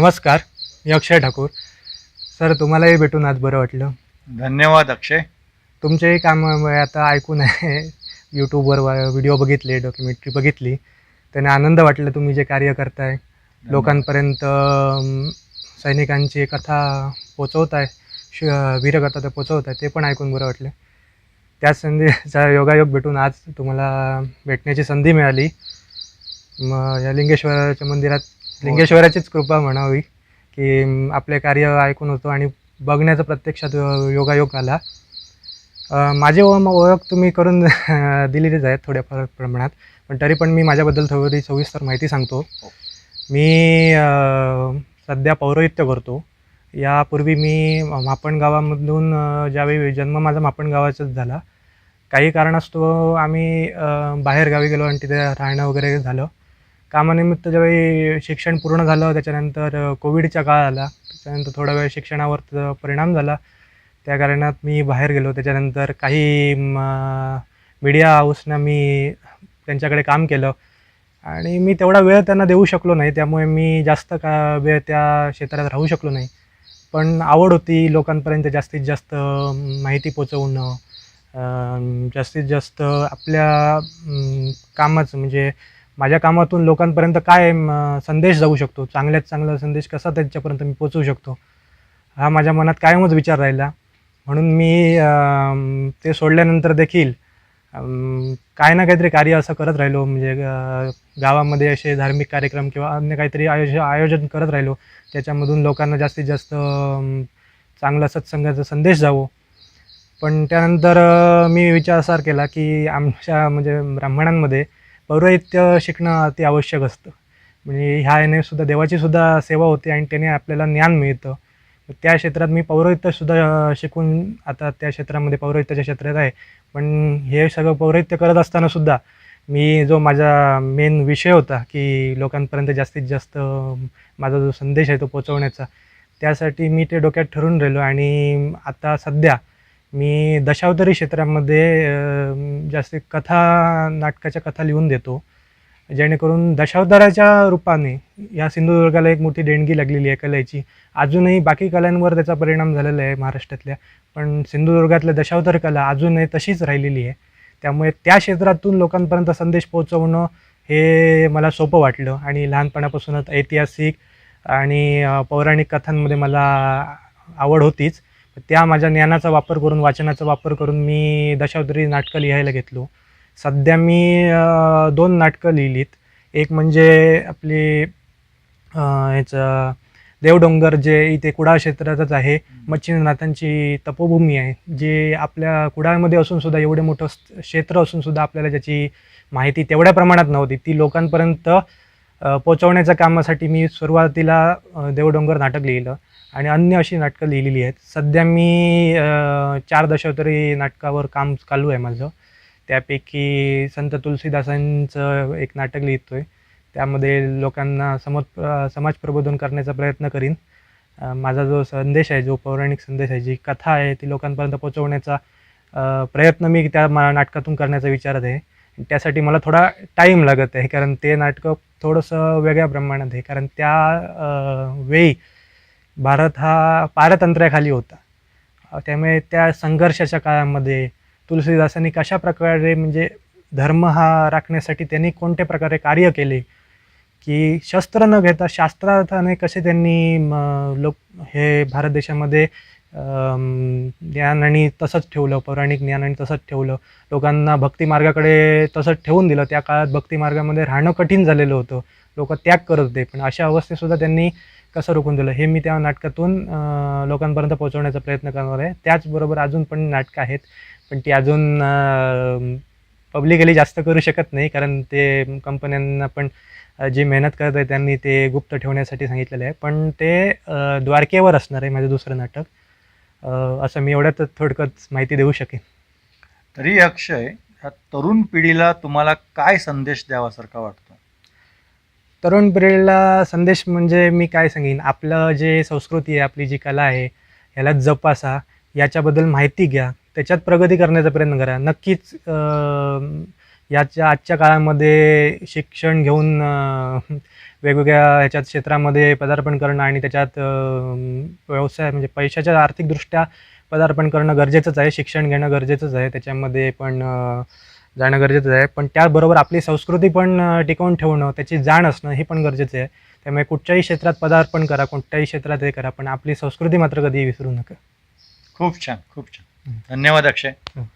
नमस्कार मी अक्षय ठाकूर. सर तुम्हालाही भेटून आज बरं वाटलं. धन्यवाद अक्षय. तुमचेही काम आता ऐकून आहे. यूट्यूबवर व्हिडिओ बघितले डॉक्युमेंटरी बघितली. त्याने आनंद वाटला तुम्ही जे कार्य करताय. लोकांपर्यंत सैनिकांची कथा पोचवत आहे श वीरकथा ते पोचवत आहे ते पण ऐकून बरं वाटलं. त्याच संधीचा योगायोग भेटून आज तुम्हाला भेटण्याची संधी मिळाली. मग या लिंगेश्वराच्या मंदिरात लिंगेश्वराचीच कृपा म्हणावी की आपले कार्य ऐकून होतो आणि बघण्याचा प्रत्यक्षात योगायोग आला माझी ओळख तुम्ही करून दिलेलीच आहे थोड्याफार प्रमाणात पण तरी पण मी माझ्याबद्दल थोडी सविस्तर माहिती सांगतो. मी अ, सध्या पौरोहित्य करतो. यापूर्वी मी मापण गावामधून ज्यावेळी जन्म माझा मापण गावाचाच झाला. काही कारणास्तव आम्ही अ, बाहेर गावी गेलो आणि तिथे राहणं वगैरे झालं. कामानिमित्त ज्यावेळी शिक्षण पूर्ण झालं त्याच्यानंतर कोविडच्या कोविडचा काळ आला त्याच्यानंतर थोडा वेळ शिक्षणावर परिणाम झाला. त्या कारणात मी बाहेर गेलो. त्याच्यानंतर काही मीडिया हाऊसनं मी त्यांच्याकडे काम केलं. आणि मी तेवढा वेळ त्यांना देऊ शकलो नाही. त्यामुळे मी जास्त का वेळ त्या क्षेत्रात राहू शकलो नाही. पण आवड होती लोकांपर्यंत जास्तीत जास्त माहिती पोचवणं जास्तीत जास्त आपल्या कामाचं. म्हणजे माझ्या कामातून लोकांपर्यंत काय संदेश जाऊ शकतो? चांगल्यात चांगला संदेश कसा त्यांच्यापर्यंत मी पोचवू शकतो? हा माझ्या मनात कायमच विचार राहिला. म्हणून मी ते सोडल्यानंतर देखील काय ना काहीतरी कार्य असं करत राहिलो. म्हणजे गावामध्ये असे धार्मिक कार्यक्रम किंवा अन्य काहीतरी आयोज आयोजन करत राहिलो. त्याच्यामधून लोकांना जास्तीत जास्त चांगला सत्संगाचा संदेश जावो. पण त्यानंतर मी मी असा केला की आमच्या म्हणजे ब्राह्मणांमध्ये पौरोहित्य शिकणं अति आवश्यक असतं. म्हणजे ह्या याने सुद्धा देवाची सुद्धा सेवा होते आणि त्याने आपल्याला ज्ञान मिळतं. त्या क्षेत्रात मी पौरोहित्यसुद्धा शिकून आता त्या क्षेत्रामध्ये पौरोहित्याच्या क्षेत्रात आहे. पण हे सगळं पौरोहित्य करत असताना सुद्धा मी जो माझा मेन विषय होता की लोकांपर्यंत जास्तीत जास्त माझा जो संदेश आहे तो पोचवण्याचा त्यासाठी मी ते डोक्यात ठरून राहिलो आणि आता सध्या मी दशावतारी क्षेत्रामध्ये जास्त कथा नाटकाच्या कथा लिहून देतो. जेणेकरून दशावताराच्या रूपाने या सिंधुदुर्गाला एक मोठी देणगी लागलेली आहे कलेची. अजूनही बाकी कलांवर त्याचा परिणाम झालेला आहे महाराष्ट्रातल्या पण सिंधुदुर्गातल्या दशावतार कला अजूनही तशीच राहिलेली आहे. त्यामुळे त्या क्षेत्रातून लोकांपर्यंत संदेश पोहोचवणं हे मला सोपं वाटलं आणि लहानपणापासूनच ऐतिहासिक आणि पौराणिक कथांमध्ये मला आवड होतीच. त्या माझ्या ज्ञानाचा वापर करून वाचनाचा वापर करून मी दशावतारी नाटकं लिहायला घेतलो. सध्या मी दोन नाटकं लिहिलीत. एक म्हणजे आपली ह्याचं देवडोंगर जे इथे कुडाळ क्षेत्रातच आहे मच्छिंद्रनाथांची तपोभूमी आहे जे आपल्या कुडाळमध्ये असून सुद्धा एवढे मोठं क्षेत्र असून सुद्धा आपल्याला ज्याची माहिती तेवढ्या प्रमाणात नव्हती. ती लोकांपर्यंत पोचवण्याच्या कामासाठी मी सुरुवातीला देवडोंगर नाटक लिहिलं आणि अन्य अशी नाटकं लिहिलेली आहेत. सध्या मी चार दशावतरी नाटकावर काम चालू आहे माझं. त्यापैकी संत तुलसीदासांचं एक नाटक लिहितो आहे त्यामध्ये लोकांना समज समाज प्रबोधन करण्याचा प्रयत्न करीन. माझा जो संदेश आहे जो पौराणिक संदेश आहे जी कथा आहे ती लोकांपर्यंत पोचवण्याचा प्रयत्न मी त्या मा नाटकातून करण्याचा विचारत आहे. त्यासाठी मला थोडा टाईम लागत आहे कारण ते नाटकं थोडंसं वेगळ्या प्रमाणात आहे. कारण त्या वेळी भारत हा पारतंत्र्याखाली होता. त्यामुळे त्या संघर्षाच्या काळामध्ये तुलसीदासांनी कशा प्रकारे म्हणजे धर्म हा राखण्यासाठी त्यांनी कोणत्या प्रकारे कार्य केले की शस्त्र न घेता शास्त्रार्थाने कसे त्यांनी म, लोक हे भारत देशामध्ये ज्ञान आणि तसंच ठेवलं पौराणिक ज्ञान आणि तसंच ठेवलं. लोकांना भक्तिमार्गाकडे तसंच ठेवून दिलं. त्या काळात भक्तिमार्गामध्ये राहणं कठीण झालेलं होतं. लोक त्याग करत होते पण अशा अवस्थेतसुद्धा त्यांनी कसं रोखून दिलं? हे मी त्या नाटकातून लोकांपर्यंत पोहोचवण्याचा प्रयत्न करणार आहे. त्याचबरोबर अजून पण नाटकं आहेत पण ती अजून पब्लिकली जास्त करू शकत नाही कारण ते कंपन्यांना पण जी मेहनत करत आहे त्यांनी ते गुप्त ठेवण्यासाठी सांगितलेलं आहे. पण ते द्वारकेवर असणार आहे माझं दुसरं नाटक. असं मी एवढ्यात थोडक्यात माहिती देऊ शकेन. तरी अक्षय ह्या तरुण पिढीला तुम्हाला काय संदेश द्यावासारखा वाटतो? तरुण पिढीला संदेश म्हणजे मी काय सांगेन? आपलं जे संस्कृती आहे आपली जी कला आहे याला जपासा याच्याबद्दल माहिती घ्या त्याच्यात प्रगती करण्याचा प्रयत्न करा. नक्कीच याच्या आजच्या काळामध्ये शिक्षण घेऊन वेगवेगळ्या ह्याच्यात क्षेत्रामध्ये पदार्पण करणं आणि त्याच्यात व्यवसाय म्हणजे पैशाच्या आर्थिकदृष्ट्या पदार्पण करणं गरजेचंच आहे शिक्षण घेणं गरजेचंच आहे त्याच्यामध्ये पण जाणं गरजेचं आहे. पण त्याबरोबर आपली संस्कृती पण टिकवून ठेवणं त्याची जाण असणं हे पण गरजेचं आहे. त्यामुळे कुठच्याही क्षेत्रात पदार्पण करा कोणत्याही क्षेत्रात हे करा पण आपली संस्कृती मात्र कधी विसरू नका. खूप छान खूप छान. धन्यवाद अक्षय. हो.